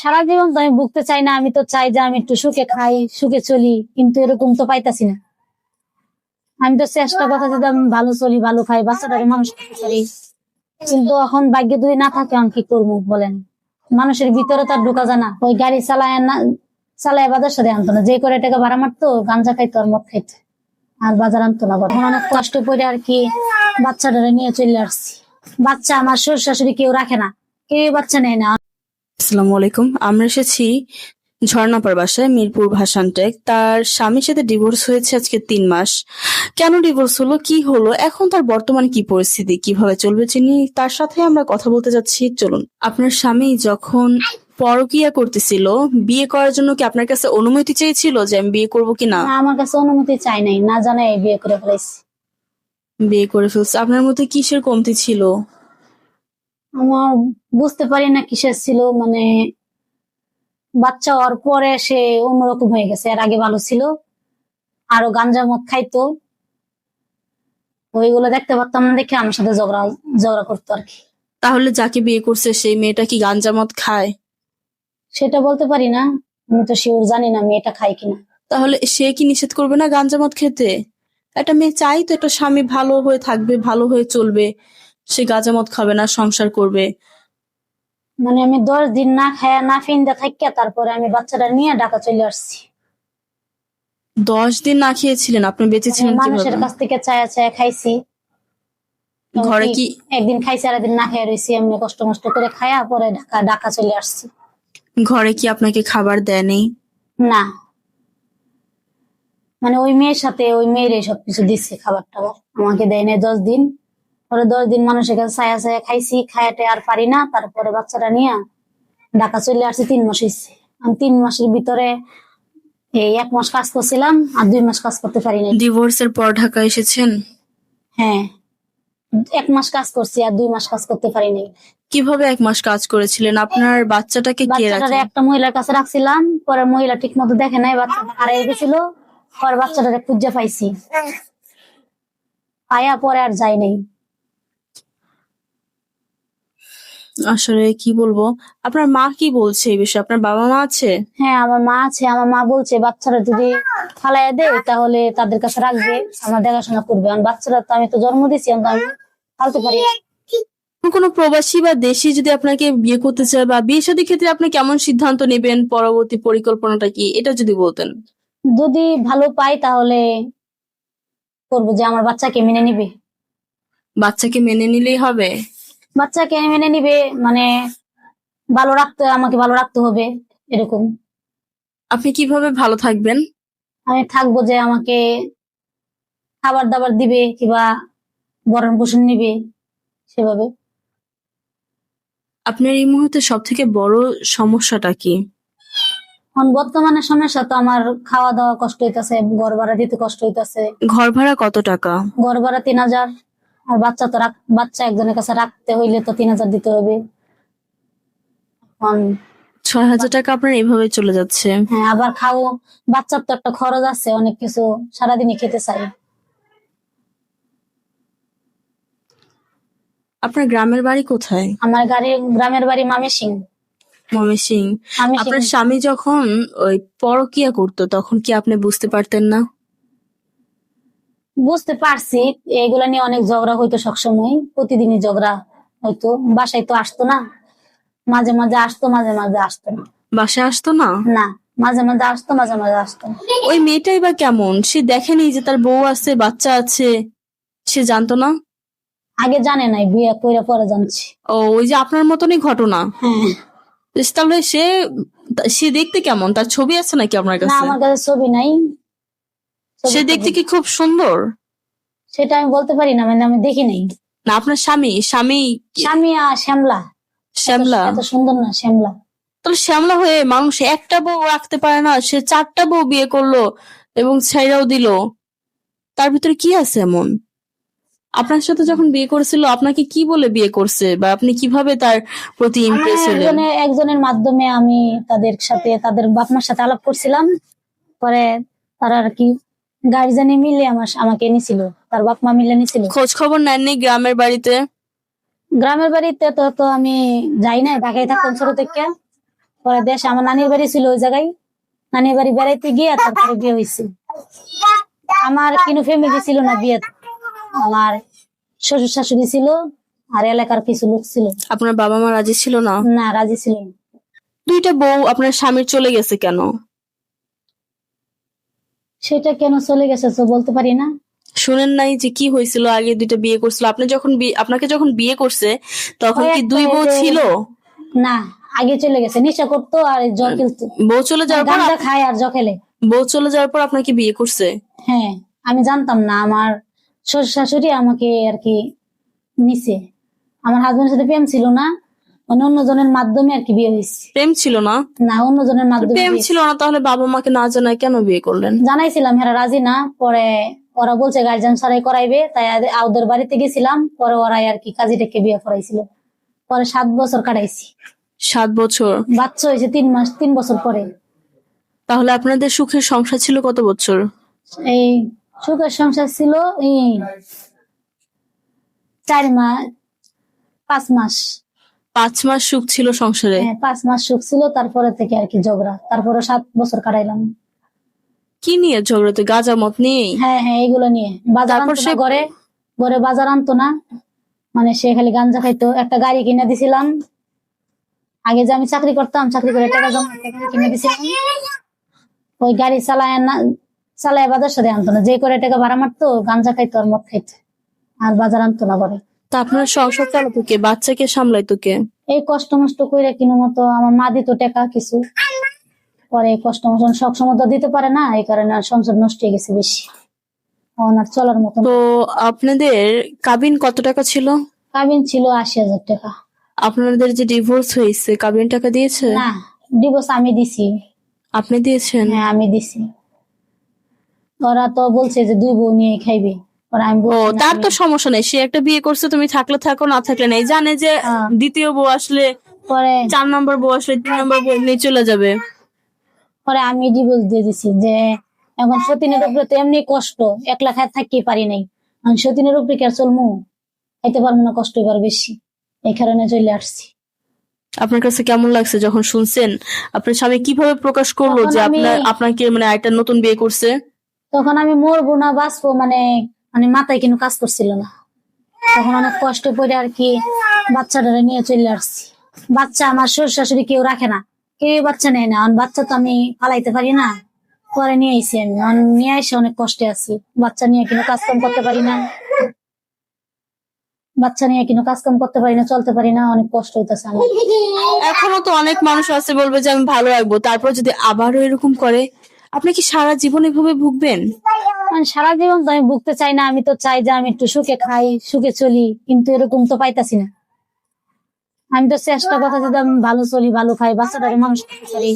সারা জীবন তো আমি ভুগতে চাই না, আমি তো চাই যে আমি একটু সুখে খাই, সুখে চলি, কিন্তু এরকম তো পাইতাছি না। আমি তো চেষ্টা করতেছি যে আমি ভালো চলি, ভালো খাই, বাচ্চাটাকে মানুষ পারি। কিন্তু এখন ভাগ্যে যদি না থাকে, আমি কি করব বলেন? মানুষের ভিতরে তার ঢোকা যায় না। ওই গাড়ি চালায় না, চালায় বাজার সাথে আনতো না। যে করে টাকা ভাড়া মারতো, গাঞ্জা খাইতো আর মদ খাইতো। আর বাজার আনতো না এখন অনেক কষ্ট করে আর কি বাচ্চাটারে নিয়ে চলে আসছি। বাচ্চা আমার শ্বশুর শাশুড়ি কেউ রাখে না। কেউ বাচ্চা নেয় না। আসসালামু আলাইকুম। আমরা এসেছি ঝর্ণাপার বাসায় মিরপুর ভাসানটেক তার স্বামীর সাথে ডিভোর্স হয়েছে আজকে তিন মাস। কেন ডিভোর্স হলো? কি হলো? এখন তার বর্তমানে কি পরিস্থিতি? কীভাবে চলবে চিনি তার সাথে আমরা কথা বলতে যাচ্ছি। চলুন আপনার স্বামী যখন পরকিয়া করতেছিল বিয়ে করার জন্য কি আপনার কাছে অনুমতি চেয়েছিল যে আমি বিয়ে করব কি না? আমার কাছে অনুমতি চাই নাই। না জানাই বিয়ে করে ফেলাইছি বিয়ে করে ফেলছে। আপনার মধ্যে কিসের কমতি ছিল? আমার বুঝতে পারি না কিসের ছিল মানে বাচ্চা হওয়ার পরে সে অন্যরকম হয়ে গেছে এর আগে ভালো ছিল। আরও গাঞ্জা মদ খাইতো। ওইগুলো দেখতে পারতাম না দেখে আমার সাথে ঝগড়া ঝগড়া করতো আর কি। তাহলে যাকে বিয়ে করছে সেই মেয়েটা কি গাঞ্জা মদ খায়? সেটা বলতে পারি না আমি তো শিওর জানি না মেয়েটা খাই কিনা তাহলে সে কি নিষেধ করবে না গাঞ্জা মদ খেতে? একটা মেয়ে চাই তো একটা স্বামী ভালো হয়ে থাকবে ভালো হয়ে চলবে। সে গাঁজা মদ খাবে না সংসার করবে। মানে আমি দশ দিন না খায়া না ফিন্দা থাকিয়া তারপরে আমি বাচ্চাটা নিয়ে ঢাকা চলে আসছি। দশ দিন না খেয়েছিলেন? আপনি বেঁচে মানে ছিলেন মানুষের কাছ থেকে চায়া চায়া খাইছি। ঘরে কি একদিন খাইছি আর একদিন না খেয়ে রয়েছি এমনি কষ্ট মষ্ট করে খায়া পরে ঢাকা ঢাকা চলে আসছি। ঘরে কি আপনাকে খাবার দেয়নি না। মানে ওই মেয়ের সাথে ওই মেয়ের সবকিছু দিচ্ছে খাবার টাবার আমাকে দেয় নাই দশ দিন। পরে দশ দিন মানুষের কাছে ছায়া ছায়া খাইছি খায়াতে আর পারি না। তারপরে বাচ্চাটা নিয়ে ঢাকা চলে আসছি তিন মাস হয়েছে আমি তিন মাসের ভিতরে এই এক মাস কাজ করছিলাম আর দুই মাস কাজ করতে পারি নাই। ডিভোর্সের পর ঢাকা এসেছেন? হ্যাঁ। এক মাস কাজ করছি আর দুই মাস কাজ করতে পারি নাই। কীভাবে এক মাস কাজ করেছিলেন? আপনার বাচ্চাটাকে কে রাখে? একটা মহিলার কাছে রাখছিলাম পরে মহিলা ঠিক মতো দেখে নাই বাচ্চাটা হারিয়ে গেছিল পরে বাচ্চাটারে খুঁজে পাইছি। পায়া পরে আর যাই নাই। আসলে কি বলব? আপনার মা কি বলছে এই বিষয়ে? আপনার বাবা মা আছে? হ্যাঁ আমার মা আছে আমার মা বলছে বাচ্চারা যদি ফালাইয়া দেয় তাহলে তাদের কাছে রাখবে আমার দেখাশোনা করবে। আর বাচ্চারা তো আমি তো জন্ম দিছি আমি ফালতে পারি। কোনো প্রবাসী বা দেশি যদি আপনাকে বিয়ে করতে চায় বা বিয়ে শাদী ক্ষেত্রে আপনি কেমন সিদ্ধান্ত নেবেন? পরবর্তী পরিকল্পনাটা কি? এটা যদি বলতেন। যদি ভালো পাই তাহলে করব যে আমার বাচ্চাকে মেনে নিবে। বাচ্চাকে মেনে নিলেই হবে? বাচ্চাকে মেনে নিবে মানে ভালো রাখতে আমাকে ভালো রাখতে হবে এরকম। আপনি কীভাবে ভালো থাকবেন? আমি থাকব যে আমাকে খাবার দাবার দিবে কিংবা বরণ পোষণ নিবে সেভাবে। আপনার এই মুহূর্তে সব থেকে বড় সমস্যাটা কি? এখন বর্তমানে সমস্যা তো আমার খাওয়া দাওয়া কষ্ট হইতাছে ঘর ভাড়া দিতে কষ্ট হইতাছে। ঘর ভাড়া কত টাকা? ঘর ভাড়া তিন হাজার। আর বাচ্চা তো বাচ্চা একজনের কাছে রাখতে হইলে তো তিন হাজার দিতে হবে। এখন ছয় হাজার টাকা আপনার এইভাবে চলে যাচ্ছে। হ্যাঁ আবার খাও বাচ্চার তো একটা খরচ আছে অনেক কিছু সারাদিনই খেতে চাই। আপনার গ্রামের বাড়ি কোথায়? আমার গাড়ি গ্রামের বাড়ি মামি সিং মমি সিং মামি আপনার স্বামী যখন ওই পরকিয়া করতো তখন কি আপনি বুঝতে পারতেন না? বুঝতে পারছি এগুলা নিয়ে অনেক ঝগড়া হইতো সবসময় প্রতিদিনই ঝগড়া হইতো। বাসায় তো আসতো না মাঝে মাঝে আসতো মাঝে মাঝে আসতো না। বাসায় আসতো না? না মাঝে মাঝে আসতো মাঝে মাঝে আসতো না। ওই মেয়েটাই বা কেমন? সে দেখেনি যে তার বউ আছে বাচ্চা আছে সে জানতো না? আগে জানে নাই বিয়ে করে পরে জানছি। ও ওই যে আপনার মতনই ঘটনা? হ্যাঁ। তাহলে সে সে দেখতে কেমন? তার ছবি আছে নাকি আপনার না কাছে? আমার কাছে ছবি নাই। সে দেখতে কি খুব সুন্দর? সেটা আমি বলতে পারি না মানে আমি দেখি নাই। না আপনার স্বামী স্বামী স্বামী আর শ্যামলা। শ্যামলা। এত সুন্দর না শ্যামলা। তাহলে শ্যামলা হয়ে মানুষ একটা বউ রাখতে পারে না সে চারটা বউ বিয়ে করল এবং ছেড়েও দিল। তার ভিতরে কি আছে এমন? আপনার সাথে যখন বিয়ে করেছিল আপনাকে কি বলে বিয়ে করছে? বা আপনি কীভাবে তার প্রতি ইমপ্রেস হলেন? একজনের একজনের মাধ্যমে আমি তাদের সাথে তাদের বাপ মার সাথে আলাপ করছিলাম। পরে তারা আর কি গার্জেনে মিলে আমার আমাকে নিছিল তার বাপ মা মিলে নিছিল। খোঁজ খবর নেননি গ্রামের বাড়িতে? গ্রামের বাড়িতে তো তো আমি যাই না ঢাকায় থাকতাম ছোট থেকে। পরে দেশে আমার নানির বাড়ি ছিল ওই জায়গায়। নানির বাড়ি বেড়াইতে গিয়ে তারপরে বিয়ে হয়েছে। আমার কোনো ফ্যামিলি ছিল না বিয়ে আমার শ্বশুর শাশুড়ি ছিল আর এলাকার কিছু লোক ছিল। আপনার বাবা মা রাজি ছিল না? না রাজি ছিল। দুইটা বউ আপনার স্বামীর চলে গেছে কেন? সেটা কেন চলে গেছে তো বলতে পারি না? শুনেন নাই যে কি হয়েছিল? আগে দুইটা বিয়ে করছিল। আপনি যখন আপনাকে যখন বিয়ে করছে তখন কি দুই বউ ছিল? না আগে চলে গেছে। নেশা করতো আর জ খেলতো। বউ চলে যাওয়ার পর খায় আর জ খেলে। বউ চলে যাওয়ার পর আপনাকে বিয়ে করছে? হ্যাঁ আমি জানতাম না। আমার শ্বশুর শাশুড়ি আমাকে আর কি নিছে। আমার হাজবেন্ডের সাথে প্রেম ছিল না। মানে অন্যজনের মাধ্যমে আর কি বিয়ে হয়েছে। প্রেম ছিল না? না অন্যজনের মাধ্যমে প্রেম ছিল না তাহলে বাবা মাকে না জানায় কেন বিয়ে করলেন? জানাইছিলাম হেরা রাজি না পরে ওরা বলছে গার্জিয়ান সারাই করাইবে তাই ওদের বাড়িতে গেছিলাম পরে ওরাই আর কি কাজী ডেকে বিয়ে করাইছিল। পরে সাত বছর কাটাইছি। সাত বছর? বাচ্চা হয়েছে তিন মাস তিন বছর পরে। তাহলে আপনাদের সুখের সংসার ছিল কত বছর? এই সুখের সংসার ছিল এই চার মাস পাঁচ মাস। পাঁচ মাস সুখ ছিল সংসারে? হ্যাঁ, পাঁচ মাস সুখ ছিল তারপরে থেকে আর কি ঝগড়া। তারপরে সাত বছর কাটাইলাম। কি নিয়ে ঝগড়াতে গাঁজা মত নিয়ে হ্যাঁ হ্যাঁ এগুলো নিয়ে। বাজার আনতো না ঘরে। ঘরে বাজার আনতো না। মানে সে খালি গাঞ্জা খাইতো। একটা গাড়ি কিনে দিছিলাম। আগে যে আমি চাকরি করতাম চাকরি করে টাকা জমা কিনে দিছিলাম। ওই গাড়ি চালায় না চালায় বাজার সাথে আনতো না। যে করে টাকা ভাড়া মারতো গাঞ্জা খাইতো আর মদ খাইতো। আর বাজার আনতো না ঘরে। তা আপনার সংসার চালাতো কে? বাচ্চাকে সামলাইতো কে? এই কষ্ট মষ্ট করে কিনো মতো আমার মা দিত টাকা কিছু। পরে কষ্ট মষ্ট সব সময় তো দিতে পারে না এই কারণে আর সংসার নষ্ট হয়ে গেছে বেশি। ওনার চলার মতো তো আপনাদের কাবিন কত টাকা ছিল? কাবিন ছিল আশি হাজার টাকা। আপনাদের যে ডিভোর্স হয়েছে কাবিন টাকা দিয়েছে? না ডিভোর্স আমি দিছি। আপনি দিয়েছেন? হ্যাঁ আমি দিছি। ওরা তো বলছে যে দুই বউ নিয়ে খাইবে। তার তো সমস্যা নেই। সে একটা বিয়ে করছে তুমি থাকলে থাকো না থাকলে নেই। জানে যে হ্যাঁ। দ্বিতীয় বউ আসলে পরে চার নম্বর বউ আসলে তিন নম্বর বউ এমনি চলে যাবে। পরে আমি ডিভোর্স দিয়ে দিছি যে এখন সতীনের উপরে তো এমনি কষ্ট একলা খায় থাকতে পারি নাই। আমি সতীনের উপরে কি চলমু? খাইতে পারব না কষ্ট এবার বেশি। এই কারণে চলে আসছি। আপনার কাছে কেমন লাগছে যখন শুনছেন? আপনার স্বামী কীভাবে প্রকাশ করল যে আপনার আপনাকে মানে আরেকটা নতুন বিয়ে করছে? তখন আমি মরবো না বাঁচবো মানে মানে মাথায় কিন্তু কাজ করছিল না। তখন অনেক কষ্ট করে আর কি বাচ্চাটারে নিয়ে চলে আসছি। বাচ্চা আমার শ্বশুর শাশুড়ি কেউ রাখে না। কেউ বাচ্চা নেয় না। বাচ্চা তো আমি পালাইতে পারি না। পরে নিয়ে আইছি আমি। নিয়ে এসে অনেক কষ্টে আছি। বাচ্চা নিয়ে কিন্তু কাজ কাম করতে পারি না। বাচ্চা নিয়ে কিন্তু কাজ কাম করতে পারি না, চলতে পারি না। অনেক কষ্ট হইতেছে আমার। এখনও তো অনেক মানুষ আছে বলবে যে আমি ভালো রাখব। তারপর যদি আবারও এরকম করে, আপনি কি সারা জীবন এভাবে ভুগবেন? মানে সারা জীবন তো আমি ভুগতে চাই না আমি তো চাই যে আমি একটু সুখে খাই সুখে চলি কিন্তু এরকম তো পাইতাছি না। আমি তো চেষ্টা কথা যে আমি ভালো চলি ভালো খাই বাচ্চাটাকে মানুষ পারি।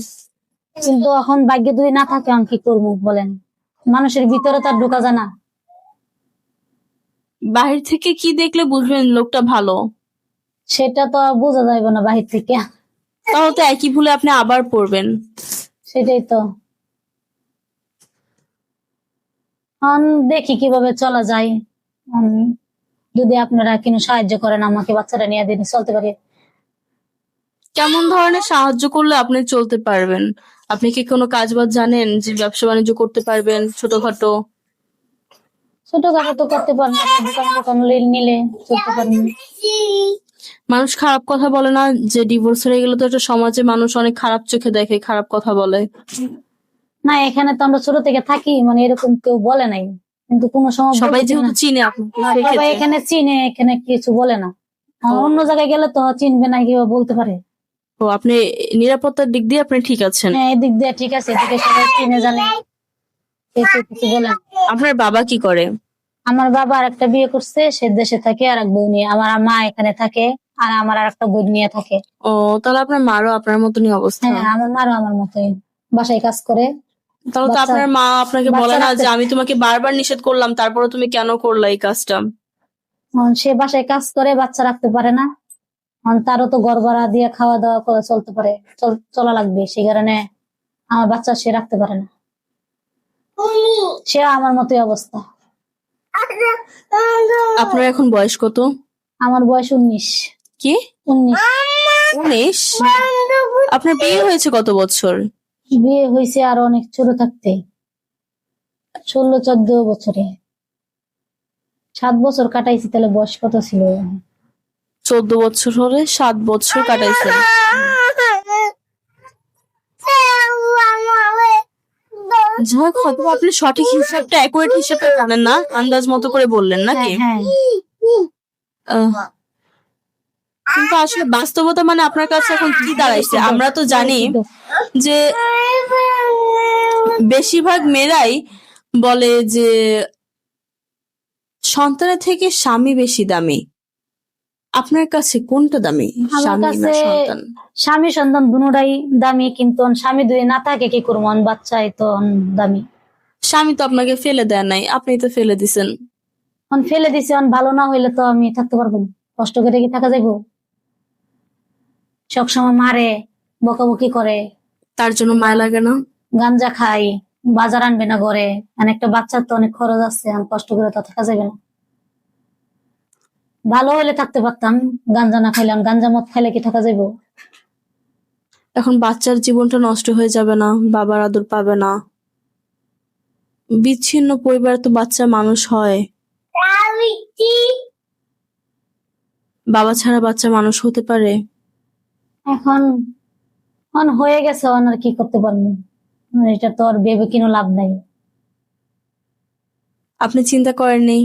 কিন্তু এখন ভাগ্য যদি না থাকে আমি কি করব বলেন? মানুষের ভিতরে তো আর ঢোকা যায় না। বাহির থেকে কি দেখলে বুঝবেন লোকটা ভালো? সেটা তো আর বোঝা যাবে না বাহির থেকে। তাহলে তো একই ভুলে আপনি আবার পড়বেন। সেটাই তো এখন দেখি কীভাবে চলা যায়। যদি আপনারা কিনো সাহায্য করেন আমাকে বাচ্চাটা নিয়ে দিন চলতে পারি। কেমন ধরনের সাহায্য করলে আপনি চলতে পারবেন? আপনি কি কোনো কাজ বাজ জানেন যে ব্যবসা বাণিজ্য করতে পারবেন ছোটখাটো? ছোটখাটো তো করতে একটা দোকান দোকান নিলে চলতে পারেন। মানুষ খারাপ কথা বলে না যে ডিভোর্স হয়ে গেলে তো একটা সমাজে মানুষ অনেক খারাপ চোখে দেখে খারাপ কথা বলে। না এখানে তো আমরা ছোট থেকে থাকি মানে এরকম কেউ বলে নাই। কিন্তু কোনো সময় সবাই যেহেতু চিনে সবাই এখানে চিনে এখানে কিছু বলে না। অন্য জায়গায় গেলে তো চিনবে না কেউ বলতে পারে। ও আপনি নিরাপত্তার দিক দিয়ে আপনি ঠিক আছেন। হ্যাঁ এদিক দিয়ে ঠিক আছে এদিকে সবাই চিনে জানে। কিছু বলে আপনার বাবা কি করে? আমার বাবা আর একটা বিয়ে করছে সে দেশে থাকে আর এক বউ নিয়ে। আমার মা এখানে থাকে আর আমার আর একটা বই নিয়ে থাকে। ও তাহলে আপনার মারও আপনার মতনই অবস্থা। হ্যাঁ আমার মারও আমার মতোই বাসায় কাজ করে। তাহলে তো আপনার মা আপনাকে বলে না যে আমি তোমাকে বারবার নিষেধ করলাম তারপরে তুমি কেন করলা এই কাজটা? সে বাসায় কাজ করে বাচ্চা রাখতে পারে না। তারও তো ভাড়া দিয়ে খাওয়া দাওয়া করে চলতে পারে চলা লাগবে সেই কারণে আমার বাচ্চা সে রাখতে পারে না। সে আমার মতোই অবস্থা। আপনার এখন বয়স কত? আমার বয়স উনিশ। কি? উনিশ। উনিশ? আপনার বিয়ে হয়েছে কত বছর? বিয়ে হয়েছে আরও অনেক ছোট থাকতে। ষোলো চোদ্দ বছরে। সাত বছর কাটাইছি তাহলে বয়স কত ছিল? চোদ্দ বছর হলে সাত বছর কাটাইছেন যাক হয়তো আপনি সঠিক হিসাবটা অ্যাকুরেট হিসাবটা জানেন না। আন্দাজ মতো করে বললেন নাকি? হ্যাঁ হ্যাঁ। কিন্তু আসলে বাস্তবতা মানে আপনার কাছে এখন কি দাঁড়াইছে? আমরা তো জানি যে বেশিরভাগ মেয়েরাই বলে যে সন্তানের থেকে স্বামী বেশি দামি। আপনার কাছে কোনটা দামি? স্বামী সন্তান? স্বামী দুটাই দামি কিন্তু স্বামী দুই না থাকে কি করব? অন বাচ্চাই তো দামি। স্বামী তো আপনাকে ফেলে দেয় নাই আপনি তো ফেলে দিছেন। অন ফেলে দিছি ভালো না হইলে তো আমি থাকতে পারব কষ্ট করে কি থাকা যাইবো? সবসময় মারে বকাবকি করে। তার জন্য মায়া লাগে না? গাঞ্জা খাই বাজার আনবে না ঘরে। মানে একটা বাচ্চার তো অনেক খরচ আছে আমি কষ্ট করে তো থাকা যাবে না। ভালো হলে থাকতে পারতাম গাঞ্জা না খাইলাম গাঞ্জা মদ খাইলে কি থাকা যাইবো? এখন বাচ্চার জীবনটা নষ্ট হয়ে যাবে না বাবার আদর পাবে না। বিচ্ছিন্ন পরিবার তো বাচ্চা মানুষ হয়। বাবা ছাড়া বাচ্চা মানুষ হতে পারে। এখন অন হয়ে গেছে অন আর কি করতে পারব? এটা তো আর ভেবে কিনো লাভ নাই। আপনি চিন্তা করেননি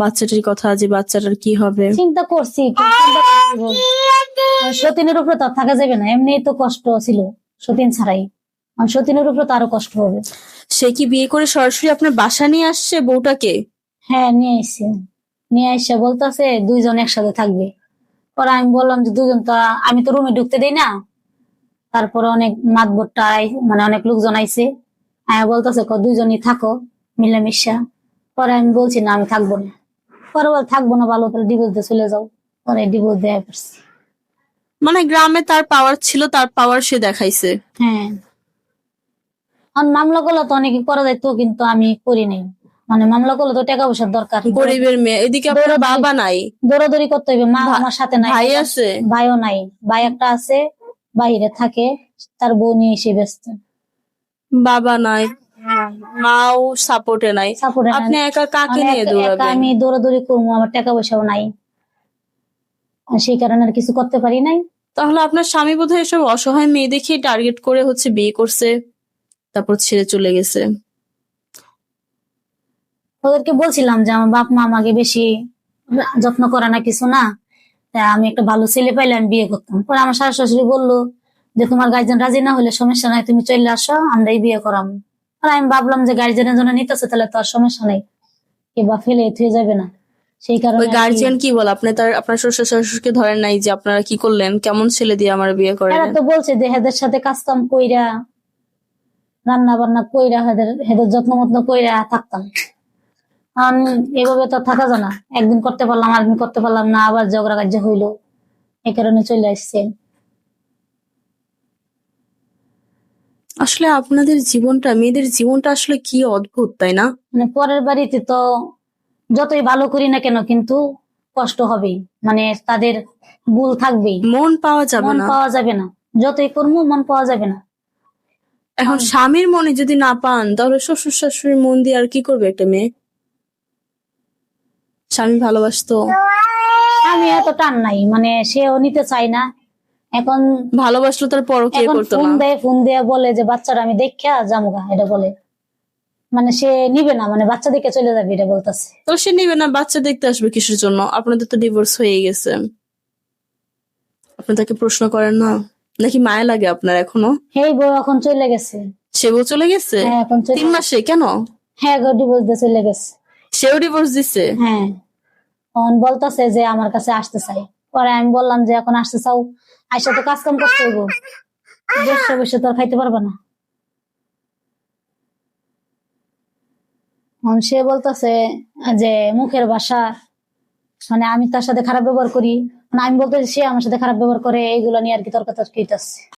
বাচ্চাটির কথা যে বাচ্চাটার কি হবে। চিন্তা করছি? সতীনের উপরে তো থাকা যাবে না এমনি তো কষ্ট ছিল সতীন ছাড়াই। আর সতীনের উপরে তো আরও কষ্ট হবে। সে কি বিয়ে করে সরাসরি আপনার বাসা নিয়ে আসছে বউটাকে? হ্যাঁ নিয়ে আসছে। নিয়ে আসছে বলতেছে দুইজন একসাথে থাকবে। পরে আমি বললাম যে দুজন তো আমি তো রুমে ঢুকতে দেই না। তারপরে অনেক মাতবরটা মানে অনেক লোকজন আইছে। আয়া বলতেছে ক দুইজনই থাকো মিলেমিশা। পরে আমি বলছি না আমি থাকব না। পরে বল থাকব না ভালো তাহলে ডিভোর্স দিয়ে চলে যাও। পরে ডিভোর্স দেওয়া পড়ছে মানে গ্রামে তার পাওয়ার ছিল তার পাওয়ার সে দেখাইছে। হ্যাঁ। আর মামলা করলে তো অনেকে করা যায় তো কিন্তু আমি করি নাই। মানে মামলা করলে তো টাকা পয়সার দরকার। গরিবের মেয়ে এদিকে আপনার বাবা নাই। দৌড়াদৌড়ি করতে হবে মা আমার সাথে নাই। ভাই আছে? ভাইও নাই। ভাই একটা আছে বাইরে থাকে তার বউ নিয়ে এসে ব্যস্ত। বাবা নাই মাও সাপোর্টে নাই। আপনি একা কাকে নিয়ে দৌড়াবেন? আমি দৌড়াদৌড়ি করব আমার টাকা পয়সাও নাই। আর সেই কারণে আর কিছু করতে পারি নাই। তাহলে আপনার স্বামী বোধহয় এসব অসহায় মেয়ে দেখে টার্গেট করে হচ্ছে বিয়ে করছে তারপর ছেড়ে চলে গেছে। ওদেরকে বলছিলাম যে আমার বাপ মা আমাকে বেশি যত্ন করে না কিছু না। তাই আমি একটা ভালো ছেলে পাইলে আমি বিয়ে করতাম। পরে আমার শাশুড়ি শাশুড়ি বলল যে তোমার গার্জেন রাজি না হলে সমস্যা নাই তুমি চলে আসো আমরাই বিয়ে করাম। আর আমি ভাবলাম যে গার্জেনের জন্য নিতেছে তাহলে তো আর সমস্যা নেই। কিংবা ফেলে থুয়ে যাবে না। সেই কারণে আর কি- গার্জিয়ান কি বল? আপনি তার আপনার শ্বশুর শাশুড়িকে ধরেন নাই যে আপনারা কি করলেন? কেমন ছেলে দিয়ে আমার বিয়ে করেন? এরা তো বলছে যে হেদের সাথে কাজকাম কইরা রান্না বান্না কইরা হেদের হেদের যত্ন মত্ন কইরা থাকতাম। এভাবে তো থাকা যায় না। একদিন করতে পারলাম আরেকদিন করতে পারলাম না আবার ঝগড়া কার্য হইল। এই কারণে চলে আসছে। আসলে আপনাদের জীবনটা মেয়েদের জীবনটা আসলে কি অদ্ভুত তাই না? মানে পরের বাড়িতে তো যতই ভালো করি না কেন কিন্তু কষ্ট হবেই। মানে তাদের ভুল থাকবেই। মন পাওয়া যাবে মন না। পাওয়া যাবে না। যতই করব মন পাওয়া যাবে না। এখন স্বামীর মনে যদি না পান তাহলে শ্বশুর শাশুড়ির মন দিয়ে আর কি করবে একটা মেয়ে? স্বামী ভালোবাসতো। আমি এত টান নাই মানে সেও নিতে চাই না। এখন ভালোবাসলো তার পরও কে করতো ফোন দেয় ফোন দিয়ে বলে যে বাচ্চাটা আমি দেখা জামুগা এটা বলে। মানে সে নিবে না মানে বাচ্চা দেখে চলে যাবে এটা বলতেছে। তো সে নিবে না বাচ্চা দেখতে আসবে কিসের জন্য? আপনাদের তো ডিভোর্স হয়ে গেছে। আপনি তাকে প্রশ্ন করেন না? নাকি মায়া লাগে আপনার এখনও? হেই বউ এখন চলে গেছে। সেও চলে গেছে? হ্যাঁ এখন তিন মাসে কেন? হ্যাঁ গো ডিভোর্স দিয়ে চলে গেছে। সেও ডিভোর্স দিচ্ছে হ্যাঁ। তখন বলতেছে যে আমার কাছে আসতে চাই। পরে আমি বললাম যে, এখন আসতে চাও? আইসা তো কাজ কাম করতে হইব। বসে বসে তো আর খাইতে পারবে না। সে বলতেছে যে, মুখের ভাষা মানে আমি তার সাথে খারাপ ব্যবহার করি। মানে আমি বলতে সে আমার সাথে খারাপ ব্যবহার করে, এইগুলো নিয়ে আর কি তর্কাতর্কি হইতাছে।